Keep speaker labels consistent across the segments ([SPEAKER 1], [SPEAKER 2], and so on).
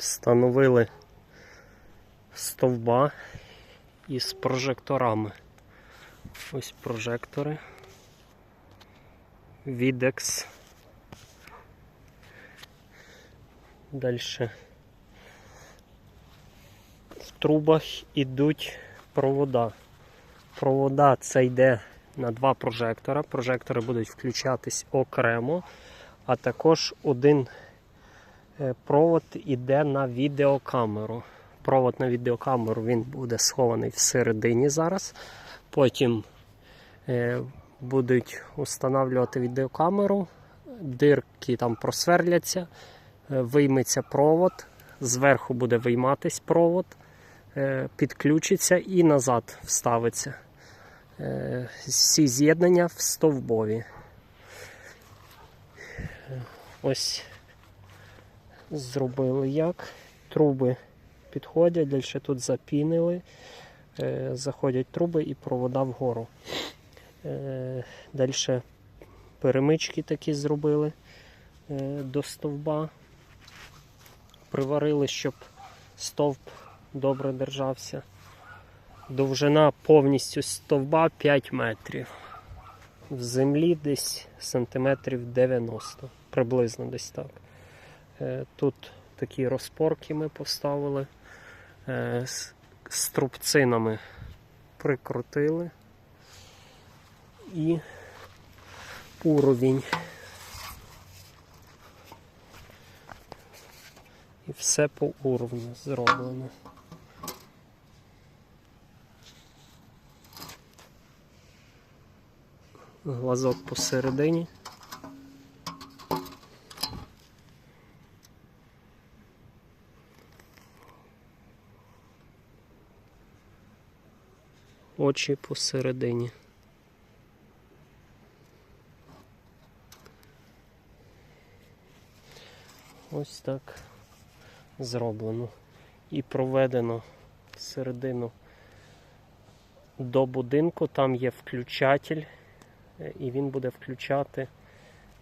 [SPEAKER 1] Встановили стовба із прожекторами. Ось прожектори. Відекс. Далі в трубах ідуть провода. Провода це йде на два прожектора. Прожектори будуть включатись окремо, а також один провод іде на відеокамеру. Провод на відеокамеру він буде схований всередині зараз. Потім е, будуть встановлювати відеокамеру, дирки там просверляться, е, вийметься провод, зверху буде вийматись провод, е, підключиться і назад вставиться. Е, Всі з'єднання в стовбові. Е, Ось зробили як. Труби підходять, далі тут запінили, е, заходять труби і провода вгору. Е, Далі перемички такі зробили е, до стовба. Приварили, щоб стовп добре держався. Довжина повністю стовба 5 метрів. В землі десь сантиметрів 90, приблизно десь так. Е, Тут такі розпорки ми поставили. Е, З з трубцинами прикрутили. І уровень. І все по уровню зроблено. Глазок посередині. Очі посередині. Ось так зроблено. І проведено середину до будинку. Там є включатель, е, і він буде включати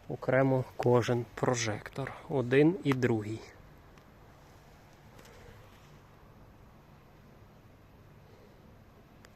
[SPEAKER 1] окремо кожен прожектор. Один і другий.